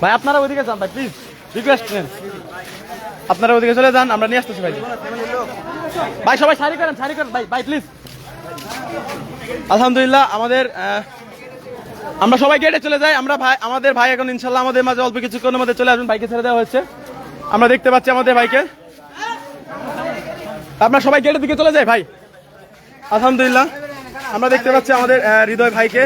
ভাই, আপনারা ওইদিকে যান, ভাই প্লিজ রিকোয়েস্ট নেন। আপনারা ওইদিকে চলে যান, আমরা নিয়ে আসতেছি, ভাই। ভাই, সবাই সারি করেন সারি করেন, ভাই ভাই প্লিজ আলহামদুলিল্লাহ, আমাদের আমরা সবাই গেটে চলে যাই, আমরা ভাই, আমাদের ভাই এখন ইনশাল্লাহ আমাদের মাঝে অল্প কিছুক্ষণের মধ্যে চলে আসবেন, ভাইকে ছেড়ে দেওয়া হয়েছে। আমরা দেখতে পাচ্ছি আমাদের ভাইকে। আপনারা সবাই গেটের দিকে চলে যাই, ভাই। আলহামদুলিল্লাহ, আমরা দেখতে পাচ্ছি আমাদের হৃদয় ভাইকে।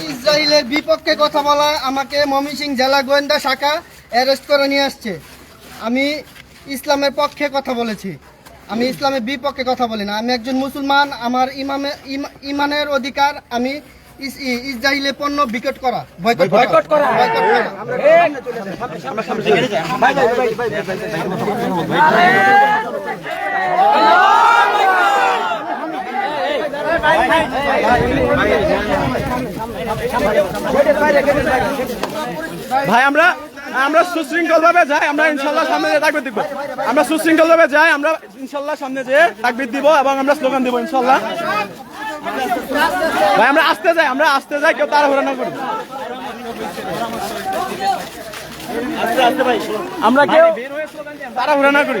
ইসরায়েলের বিপক্ষে কথা বলা আমাকে ময়মনসিং জেলা গোয়েন্দা শাখা অ্যারেস্ট করে নিয়ে আসছে। আমি ইসলামের পক্ষে কথা বলেছি। আমি ইসলামের বিপক্ষে কথা বলি না। আমি একজন মুসলমান আমার ইমামে ইমানের অধিকার আমি ইস- ই- ইসরায়েলের পণ্য বিকট করা বয়কট বয়কট করা। বয়কট করা। ভাই, আমরা আমরা সুশৃঙ্খল ভাবে যাই, আমরা ইনশাল্লাহ সামনে যে তাকবির দিব। আমরা সুশৃঙ্খল ভাবে যাই, আমরা ইনশাল্লাহ সামনে যে তাকবির দিব এবং আমরা স্লোগান দিব ইনশাল্লাহ। ভাই, আমরা আসতে যাই, আমরা আসতে যাই, কেউ তাড়াহুড়া না করি আমরা কেউ তাড়াহুড়া না করি।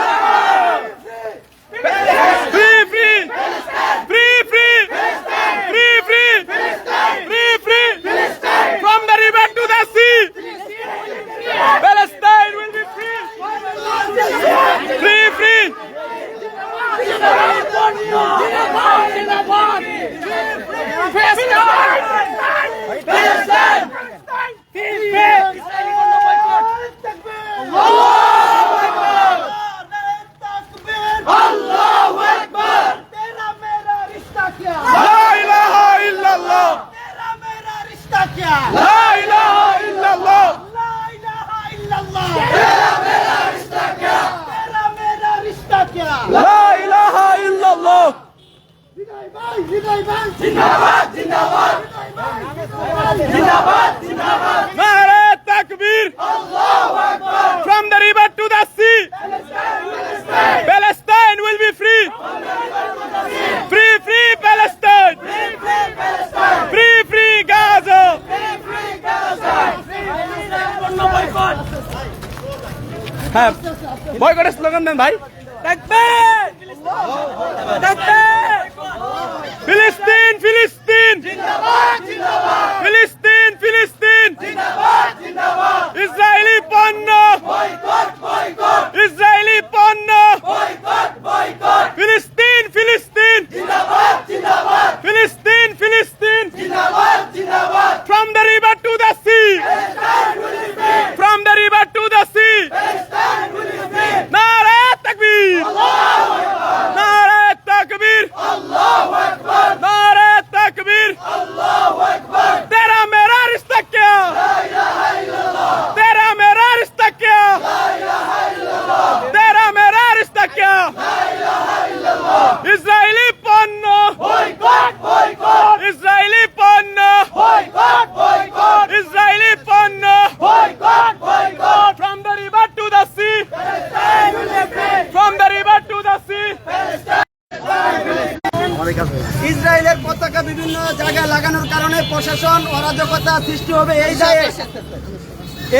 Free, free! Free, free! Free, free! Free, free! From the river to the sea! Palestine will be free! Free, free! La ilaha illallah! La ilaha illallah! La ilaha illallah! Nare takbir! From the river to the sea! Palestine will be free! Free, free Palestine! Free, free Gaza! হ্যাঁ বয়কটের slogan দেন ভাই তাকবীর! তাকবীর! ইসরায়েলের পতাকা বিভিন্ন জায়গায় লাগানোর কারণে প্রশাসন অরাজকতা সৃষ্টি হবে এই দায়ে।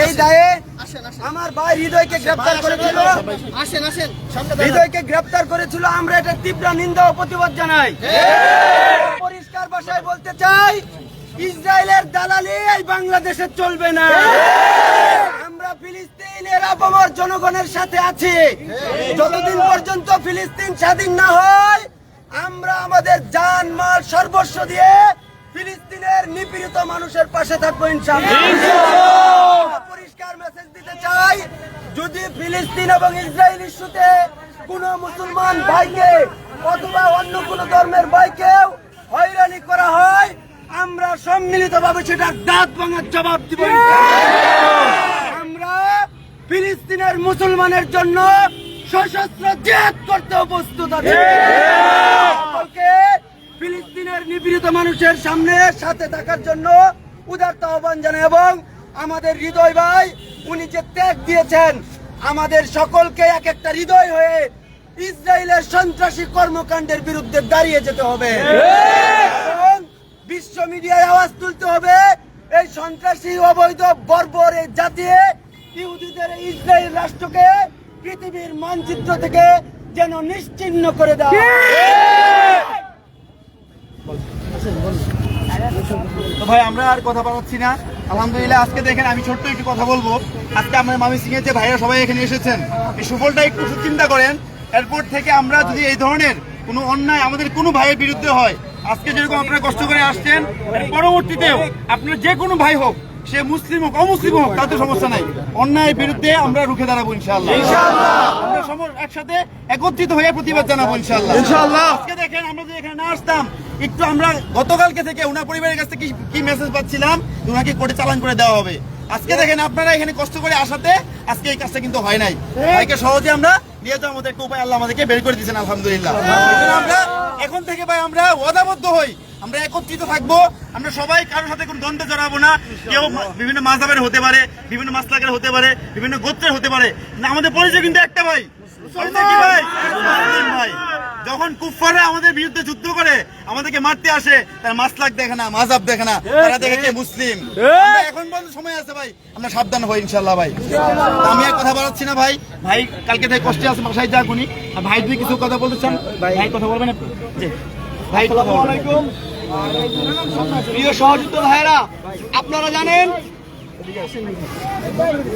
এই দায়ে আমার ভাই হৃদয়কে গ্রেপ্তার করেছিল। আসেন আসেন হৃদয়কে গ্রেপ্তার করেছিল। আমরা এটা তীব্র নিন্দা ও প্রতিবাদ জানাই। পরিষ্কার ভাষায় বলতে চাই ইসরায়েলের দালালি এই বাংলাদেশে চলবে না। আমরা ফিলিস্তিনের আবহাওয়ার জনগণের সাথে আছি। যতদিন পর্যন্ত ফিলিস্তিন স্বাধীন না হয় আমরা আমাদের জান মাল সর্বস্ব দিয়ে ফিলিস্তিনের নিপীড়িত মানুষের পাশে থাকব পরিষ্কার মেসেজ দিতে চাই যদি ফিলিস্তিন এবং ইসরায়েল ইস্যুতে কোন মুসলমান ভাইকে অথবা অন্য কোন ধর্মের ভাইকেও হয়রানি করা হয় আমরা সম্মিলিত ভাবে সেটার দাঁত ভাঙার জবাব দিব আমরা ফিলিস্তিনের মুসলমানের জন্য সশস্ত্র জেদ করতে প্রস্তুত আছি। ফিলিস্তিনের নিপীড়িত মানুষের সামনে সাথে থাকার জন্য উদারতা আহ্বান জানাই এবং আমাদের হৃদয় ভাই উনি যে ত্যাগ দিয়েছেন আমাদের সকলকে এক একটা হৃদয় হয়ে ইসরায়েলের সন্ত্রাসী কর্মকাণ্ডের বিরুদ্ধে দাঁড়িয়ে যেতে হবে। এবং বিশ্ব মিডিয়ায় আওয়াজ তুলতে হবে এই সন্ত্রাসী অবৈধ বর্বর এই জাতিয়ে ইহুদিদের ইসরায়েল রাষ্ট্রকে পৃথিবীর মানচিত্র থেকে যেন নিশ্চিহ্ন করে হয়। তো ভাই, আমরা আর কথা বাড়াচ্ছি না। আলহামদুলিল্লাহ, আজকে দেখেন আমি ছোট্ট একটু কথা বলব। আজকে আমাদের মামি সিং এর যে ভাইরা সবাই এখানে এসেছেন, এই সুফলটা একটু চিন্তা করেন। এরপর থেকে আমরা যদি এই ধরনের কোনো অন্যায় আমাদের কোনো ভাইয়ের বিরুদ্ধে হয়, আজকে যেরকম আপনারা কষ্ট করে আসছেন পরবর্তীতেও আপনার যে কোনো ভাই হোক সে মুসলিম হোক অমুসলিম হোক তাতে সমস্যা নাই। অন্যায়ের বিরুদ্ধে আমরা রুখে দাঁড়াবো ইনশাআল্লাহ। আমরা একসাথে একত্রিত হয়ে প্রতিবাদ জানাব ইনশাআল্লাহ। ইনশাআল্লাহ। আজকে দেখেন আমরা যদি এখানে না আসতাম একটু আমরা গতকালকে থেকে ওনার পরিবারের কাছ থেকে কি- কি মেসেজ পাচ্ছিলাম ওনাকে কোর্টে চালান করে দেওয়া হবে। আজকে দেখেন আপনারা এখানে কষ্ট করে আসাতে আজকে এই কাজটা কিন্তু হয় নাই। ভাইকে সহজে আমরা নিয়ে যাওয়ার মতো একটা উপায় আল্লাহ আমাদেরকে বের করে দিয়েছেন আলহামদুলিল্লাহ। আমরা এখন থেকে ভাই আমরা ওয়াদাবদ্ধ হই। আমরা একত্রিত থাকব। আমরা সবাই কারোর সাথে কোনো দ্বন্দ্বে জড়াবো না। কেউ বিভিন্ন মাঝাবের হতে পারে, বিভিন্ন মাসলাকের হতে পারে, বিভিন্ন গোত্রের হতে পারে। না, আমাদের পরিচয় কিন্তু একটা ভাই। যখন কুফাররা আমাদের বিরুদ্ধে যুদ্ধ করে, আমাদেরকে মারতে আসে, তার মাসলাক দেখে না মাজাব দেখে না। তারা দেখে মুসলিম। এখন পর্যন্ত সময় আছে ভাই। আমরা সাবধান হই ইনশাল্লাহ ভাই। আমি আর কথা বলাচ্ছি না ভাই। ভাই, কালকে থেকে কষ্টে আছে বাসায় যা গুনি ভাই যদি কিছু কথা বলতে চান? ভাই কথা বলবেন। ভাই বলবেন। প্রিয় সহযুক্ত ভাইরা আপনারা জানেন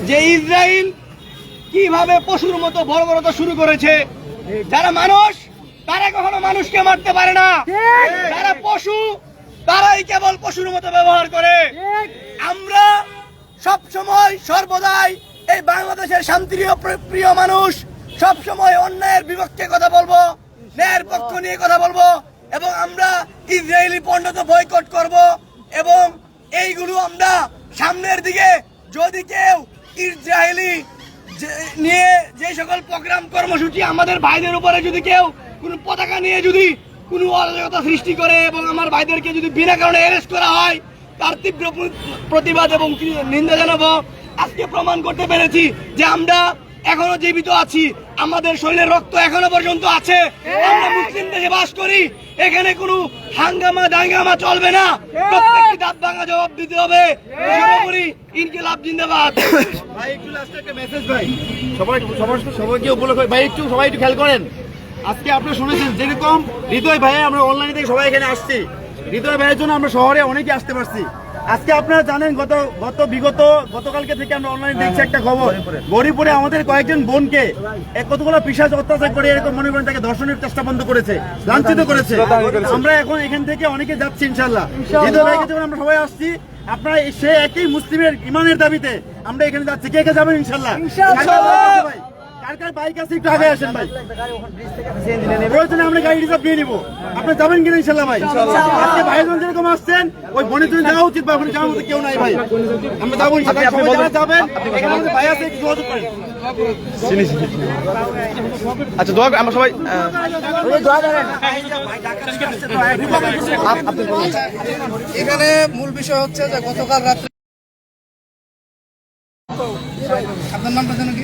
যে ইসরায়েল কীভাবে পশুর মতো বড় বড় শুরু করেছে। যারা মানুষ, তারা কখনো মানুষকে মারতে পারে না। যারা পশু, তারাই কেবল পশুর মতো ব্যবহার করে। আমরা সব সময় সর্বদাই এই বাংলাদেশের শান্তিপ্রিয় প্র- প্রিয় মানুষ সব সময় অন্যায়ের বিপক্ষে কথা বলব, ন্যায়ের পক্ষ নিয়ে কথা বলব। এবং আমরা ইসরায়েলি পণ্ডিত বয়কট করব এবং এইগুলো আমরা সামনের দিকে যদি কেউ ইসরায়েলি নিয়ে যে সকল প্রোগ্রাম কর্মসূচি আমাদের ভাইদের উপরে যদি কেউ কোনো পতাকা নিয়ে যদি কোনো অরাজকতা সৃষ্টি করে এবং আমার ভাইদেরকে যদি বিনা কারণে অ্যারেস্ট করা হয়, তার তীব্র প্রতিবাদ এবং নিন্দা জানাব। আজকে প্রমাণ করতে পেরেছি যে আমরা এখনও জীবিত আছি। আমাদের শরীরে রক্ত এখনও পর্যন্ত আছে। আমরা মুসলিম দেশে বাস করি। এখানে কোনো হাঙ্গামা, দাঙ্গামা চলবে না। প্রত্যেকটি দাঁত ভাঙা জবাব দিতে হবে। সর্বোপরি ইনকিলাব জিন্দাবাদ। ভাই, একটু লাস্টে একটা মেসেজ ভাই। সবাই সবার সবাইকে উপলক্ষ ভাই, একটু সবাই একটু খেয়াল করেন। আজকে আপনারা শুনেছেন, যেরকম হৃদয় ভাই আমরা অনলাইনে থেকে সবাই এখানে আসছি। হৃদয় ভাইয়ের জন্য আমরা শহরে অনেকে আসতে পারছি। আজকে আপনারা জানেন গত গত বিগত গতকালকে থেকে আমরা অনলাইনে দেখছি একটা খবর। গরিপুরে আমাদের কয়েকজন বোনকে এক কতগুলো পিসাজ অত্যাচার করে এরকম মনে করেন তাকে দর্শনের চেষ্টা বন্ধ করেছে লাঞ্ছিত করেছে। আমরা এখন এখান থেকে অনেকে যাচ্ছি ইনশাল্লাহ আমরা সবাই আসছি আপনারা সে একই মুসলিমের ইমানের দাবিতে আমরা এখানে যাচ্ছি। কে কে যাবেন ইনশাল্লাহ কার কার বাইক আছে একটু আগে আসেন ভাই। প্রয়োজনে আমরা গাড়ি রিজার্ভ নিয়ে নিবো। আপনি যাবেন কিনা ইনশাল্লাহ ভাই? আজকে ভাইজন যেরকম আসছেন ওই বনের জন্য যাওয়া উচিত বা ওখানে যাওয়ার মতো কেউ নাই ভাই। আমরা যাব ইনশাল্লাহ যাবেন এখানে ভাই আছে একটু যোগাযোগ করেন। আচ্ছা দোয়া আমরা সবাই এখানে মূল বিষয় হচ্ছে যে গতকাল রাত্রে আপনার নামটা জানো কি?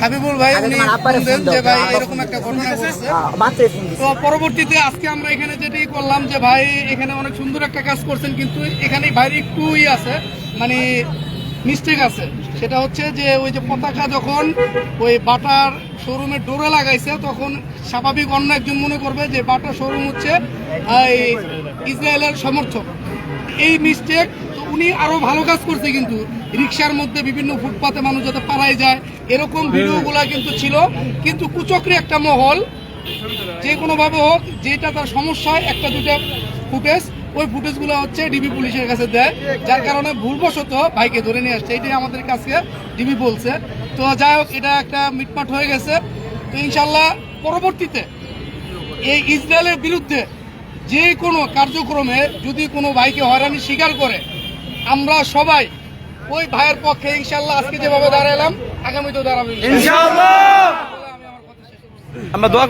হাবিবুল ভাই উনি যে ভাই এরকম একটা ঘটনা ঘটছে। তো পরবর্তীতে আজকে আমরা এখানে যেটি করলাম যে ভাই এখানে অনেক সুন্দর একটা কাজ করছেন কিন্তু এখানে ভাইয়ের একটু ই আছে মানে মিস্টেক আছে। সেটা হচ্ছে যে ওই যে পতাকা যখন ওই বাটার শোরুমে ডোরে লাগাইছে তখন স্বাভাবিক অন্য একজন মনে করবে যে বাটার শোরুম হচ্ছে ইসরায়েলের সমর্থক। এই মিস্টেক উনি আরও ভালো কাজ করছে কিন্তু। রিক্সার মধ্যে বিভিন্ন ফুটপাতে মানুষ যাতে পালায় যায় এরকম ভিডিওগুলা কিন্তু ছিল। কিন্তু কুচক্রি একটা মহল যে কোনোভাবে হোক যেটা তার সমস্যা হয় একটা দুটা ফুটেজ ওই ফুটেজগুলো হচ্ছে ডিবি পুলিশের কাছে দেয়। যার কারণে ভুলবশত ভাইকে ধরে নিয়ে আসছে। এটাই আমাদের কাছে ডিবি বলছে। তো যাই হোক এটা একটা মিটমাট হয়ে গেছে। তো ইনশাল্লাহ পরবর্তীতে এই ইসরায়েলের বিরুদ্ধে যে কোনো কার্যক্রমে যদি কোনো ভাইকে হয়রানি স্বীকার করে আমরা সবাই ওই ভাইয়ের পক্ষে ইনশাল্লাহ আজকে যেভাবে দাঁড়াইলাম আগামীতেও দাঁড়াবো ইনশাল্লাহ। আমরা দোয়া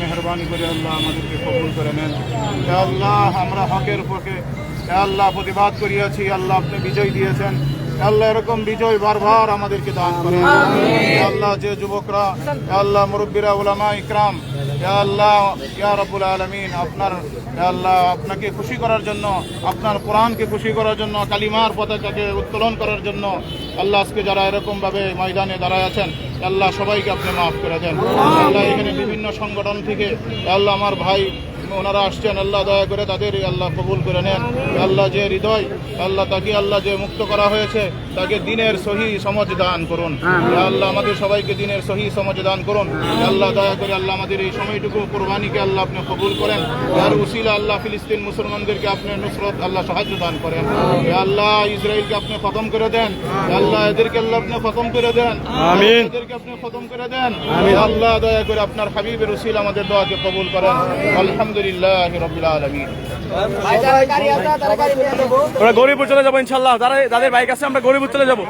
মেহরবানি করে আল্লাহ আমাদেরকে করে নেন। আমরা হকের আল্লাহ প্রতিবাদ করিয়াছি। আল্লাহ আপনি বিজয় দিয়েছেন। আল্লাহ এরকম বিজয় বারবার আমাদেরকে দান করেন। আল্লাহ যে যুবকরা আল্লাহ মুরব্বীরা ওলামা ইকরাম আল্লাহ, ইয়া রাব্বুল আলামিন, আপনার আল্লাহ, আপনাকে খুশি করার জন্য, আপনার কোরআনকে খুশি করার জন্য, কালিমার পতাকাকে উত্তোলন করার জন্য আল্লাহ আজকে যারা এরকম ভাবে ময়দানে দাঁড়ায় আছেন আল্লাহ সবাইকে আপনি মাফ করে দেন। আল্লাহ এখানে বিভিন্ন সংগঠন থেকে আল্লাহ আমার ভাই, ওনারা আসছেন, আল্লাহ দয়া করে তাদের আল্লাহ কবুল করে নেন। আল্লাহ যে হৃদয় আল্লাহ তাকে আল্লাহ যে মুক্ত করা হয়েছে তাকে দিনের সহি সমাজ দান করুন। আল্লাহ আমাদের সবাইকে দিনের সহি সমাজ দান করুন। আল্লাহ দয়া করে আল্লাহ আমাদের এই সময়টুকু কোরবানিকে আল্লাহ আপনি কবুল করেন। আর উসিলা আল্লাহ ফিলিস্তিন মুসলমানদেরকে আপনি নুসরত আল্লাহ সাহায্য দান করেন। আল্লাহ ইসরায়েলকে আপনি খতম করে দেন। আল্লাহ এদেরকে আল্লাহ আপনি খতম করে দেন। এদেরকে আপনি খতম করে দেন। আল্লাহ দয়া করে আপনার হাবিবের উসিলা আমাদের দোয়াকে কবুল করেন। আলহামদুলিল্লাহ রবিল আলমিন। আমরা গরিবপুর চলে যাব ইনশাল্লাহ। যারা বাইক আছে আমরা গরিবপুর চলে যাব।